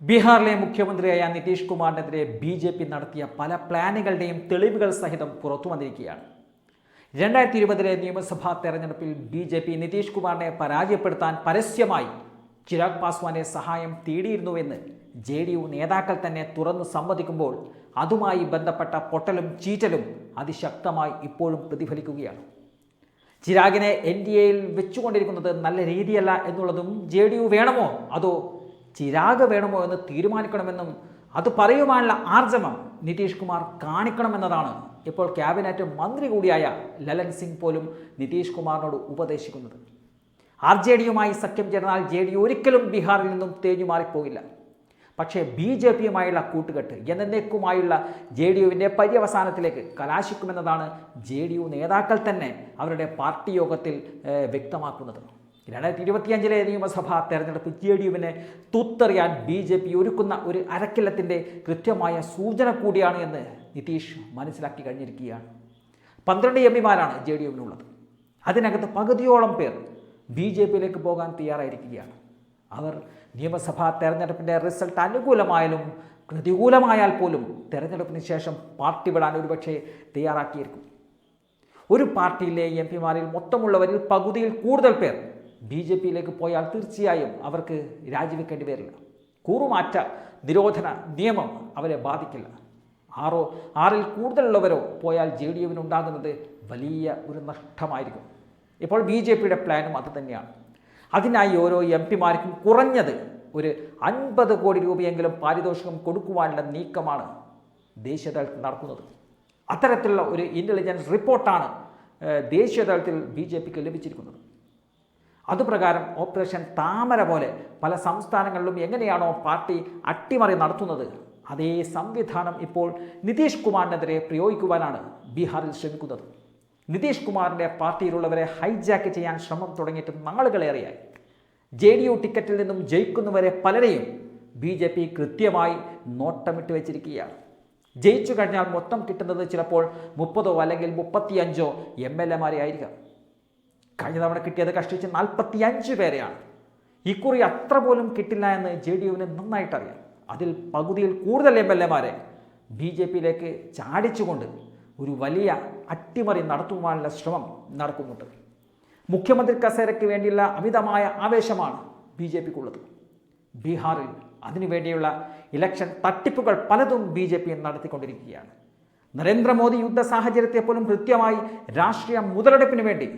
ബീഹാറിലെ മുഖ്യമന്ത്രിയായ നിതീഷ് കുമാറിനെതിരെ ബി ജെ പി നടത്തിയ പല പ്ലാനുകളുടെയും തെളിവുകൾ സഹിതം പുറത്തു വന്നിരിക്കുകയാണ്. രണ്ടായിരത്തി ഇരുപതിലെ നിയമസഭാ തെരഞ്ഞെടുപ്പിൽ ബി ജെ പി നിതീഷ് കുമാറിനെ പരാജയപ്പെടുത്താൻ പരസ്യമായി ചിരാഗ് പാസ്വാനെ സഹായം തേടിയിരുന്നുവെന്ന് ജെ ഡി യു നേതാക്കൾ തന്നെ തുറന്നു സമ്മതിക്കുമ്പോൾ അതുമായി ബന്ധപ്പെട്ട പൊട്ടലും ചീറ്റലും അതിശക്തമായി ഇപ്പോഴും പ്രതിഫലിക്കുകയാണ്. ചിരാഗിനെ എൻ ഡി എയിൽ വെച്ചുകൊണ്ടിരിക്കുന്നത് നല്ല രീതിയല്ല എന്നുള്ളതും ജെ ഡി യു വേണമോ അതോ ചിരാഗ് വേണമോ എന്ന് തീരുമാനിക്കണമെന്നും അത് പറയുവാനുള്ള ആർജവം നിതീഷ് കുമാർ കാണിക്കണമെന്നതാണ് ഇപ്പോൾ ക്യാബിനറ്റ് മന്ത്രി കൂടിയായ ലലൻ സിംഗ് പോലും നിതീഷ് കുമാറിനോട് ഉപദേശിക്കുന്നത്. ആർ ജെ ഡിയുമായി സഖ്യം ചേർന്നാൽ ജെ ഡി ഒരിക്കലും ബീഹാറിൽ നിന്നും തേഞ്ഞു മാറിപ്പോകില്ല. പക്ഷേ ബി ജെ പിയുമായുള്ള കൂട്ടുകെട്ട് എന്നേക്കുമായുള്ള ജെ ഡി യുവിന്റെ പര്യവസാനത്തിലേക്ക് കലാശിക്കുമെന്നതാണ് ജെ ഡി യു നേതാക്കൾ തന്നെ അവരുടെ പാർട്ടി യോഗത്തിൽ വ്യക്തമാക്കുന്നത്. രണ്ടായിരത്തി ഇരുപത്തിയഞ്ചിലെ നിയമസഭാ തെരഞ്ഞെടുപ്പ് ജെ ഡി യുവിനെ തൂത്തെറിയാൻ ബി ജെ പി ഒരുക്കുന്ന ഒരു അരക്കില്ലത്തിന്റെ കൃത്യമായ സൂചന കൂടിയാണ് എന്ന് നിതീഷ് മനസ്സിലാക്കി കഴിഞ്ഞിരിക്കുകയാണ്. പന്ത്രണ്ട് എം പിമാരാണ് ജെ ഡി യുവിനുള്ളത് അതിനകത്ത് പകുതിയോളം പേർ ബി ജെ പിയിലേക്ക് പോകാൻ തയ്യാറായിരിക്കുകയാണ്. അവർ നിയമസഭാ തെരഞ്ഞെടുപ്പിന്റെ റിസൾട്ട് അനുകൂലമായാലും പ്രതികൂലമായാൽ പോലും തെരഞ്ഞെടുപ്പിന് ശേഷം പാർട്ടി വിടാൻ ഒരുപക്ഷെ തയ്യാറാക്കിയിരിക്കും. ഒരു പാർട്ടിയിലെ എം പിമാരിൽ മൊത്തമുള്ളവരിൽ പകുതിയിൽ കൂടുതൽ പേർ ബി ജെ പിയിലേക്ക് പോയാൽ തീർച്ചയായും അവർക്ക് രാജിവെക്കേണ്ടി വരില്ല. കൂറുമാറ്റ നിരോധന നിയമം അവരെ ബാധിക്കില്ല. ആറോ ആറിൽ കൂടുതലുള്ളവരോ പോയാൽ ജെ ഡി യുവിനുണ്ടാകുന്നത് വലിയ ഒരു നഷ്ടമായിരിക്കും. ഇപ്പോൾ ബി ജെ പിയുടെ പ്ലാനും അതുതന്നെയാണ് അതിനായി ഓരോ എം പിമാർക്കും കുറഞ്ഞത് ഒരു അൻപത് കോടി രൂപയെങ്കിലും പാരിതോഷികം കൊടുക്കുവാനുള്ള നീക്കമാണ് ദേശീയ തലത്തിൽ നടക്കുന്നത്. അത്തരത്തിലുള്ള ഒരു ഇന്റലിജൻസ് റിപ്പോർട്ടാണ് ദേശീയതലത്തിൽ ദേശീയ തലത്തിൽ ബി ജെ പിക്ക് ലഭിച്ചിരിക്കുന്നത്. അതുപ്രകാരം ഓപ്പറേഷൻ താമര പോലെ പല സംസ്ഥാനങ്ങളിലും എങ്ങനെയാണോ പാർട്ടി അട്ടിമറി നടത്തുന്നത് അതേ സംവിധാനം ഇപ്പോൾ നിതീഷ് കുമാറിനെതിരെ പ്രയോഗിക്കുവാനാണ് ബീഹാറിൽ ശ്രമിക്കുന്നത്. നിതീഷ് കുമാറിന്റെ പാർട്ടിയിലുള്ളവരെ ഹൈജാക്ക് ചെയ്യാൻ ശ്രമം തുടങ്ങിയിട്ട് നാളുകളേറെയായി. ജെ ഡി യു ടിക്കറ്റിൽ നിന്നും ജയിക്കുന്നവരെ പലരെയും ബി ജെ പി കൃത്യമായി നോട്ടമിട്ട് വെച്ചിരിക്കുകയാണ്. ജയിച്ചു കഴിഞ്ഞാൽ മൊത്തം കിട്ടുന്നത് ചിലപ്പോൾ മുപ്പതോ അല്ലെങ്കിൽ മുപ്പത്തിയഞ്ചോ എം എൽ എമാരെ ആയിരിക്കാം. കഴിഞ്ഞ തവണ കിട്ടിയത് കഷ്ടിച്ച് നാൽപ്പത്തി അഞ്ച് പേരെയാണ് ഇക്കുറി അത്ര പോലും കിട്ടില്ല എന്ന് ജെ ഡി യുവിന് നന്നായിട്ടറിയാം. അതിൽ പകുതിയിൽ കൂടുതൽ എം എൽ എമാരെ ബി ജെ പിയിലേക്ക് ചാടിച്ചുകൊണ്ട് ഒരു വലിയ അട്ടിമറി നടത്തുവാനുള്ള ശ്രമം നടക്കുന്നുണ്ട്. മുഖ്യമന്ത്രി കസേരയ്ക്ക് വേണ്ടിയുള്ള അമിതമായ ആവേശമാണ് ബി ജെ പിക്കുള്ളത്. ബീഹാറിൽ അതിനുവേണ്ടിയുള്ള ഇലക്ഷൻ തട്ടിപ്പുകൾ പലതും ബി ജെ പി നടത്തിക്കൊണ്ടിരിക്കുകയാണ്. നരേന്ദ്രമോദി യുദ്ധ സാഹചര്യത്തെ പോലും കൃത്യമായി രാഷ്ട്രീയ മുതലെടുപ്പിന് വേണ്ടി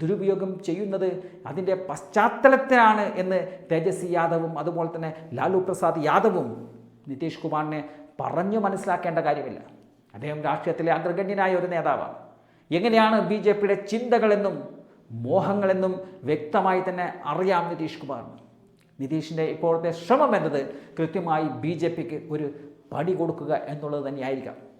ദുരുപയോഗം ചെയ്യുന്നത് അതിന്റെ പശ്ചാത്തലത്തിലാണ് എന്ന് തേജസ്വി യാദവും അതുപോലെ തന്നെ ലാലു പ്രസാദ് യാദവും നിതീഷ് കുമാറിനെ പറഞ്ഞു മനസ്സിലാക്കേണ്ട കാര്യമില്ല. അദ്ദേഹം രാഷ്ട്രീയത്തിലെ അഗ്രഗണ്യനായ ഒരു നേതാവാണ്. എങ്ങനെയാണ് ബി ജെ പിയുടെ ചിന്തകളെന്നും മോഹങ്ങളെന്നും വ്യക്തമായി തന്നെ അറിയാം നിതീഷ് കുമാറിന് നിതീഷിന്റെ ഇപ്പോഴത്തെ ശ്രമം എന്നത് കൃത്യമായി ബി ജെ പിക്ക് ഒരു പടി കൊടുക്കുക എന്നുള്ളത് തന്നെയായിരിക്കാം.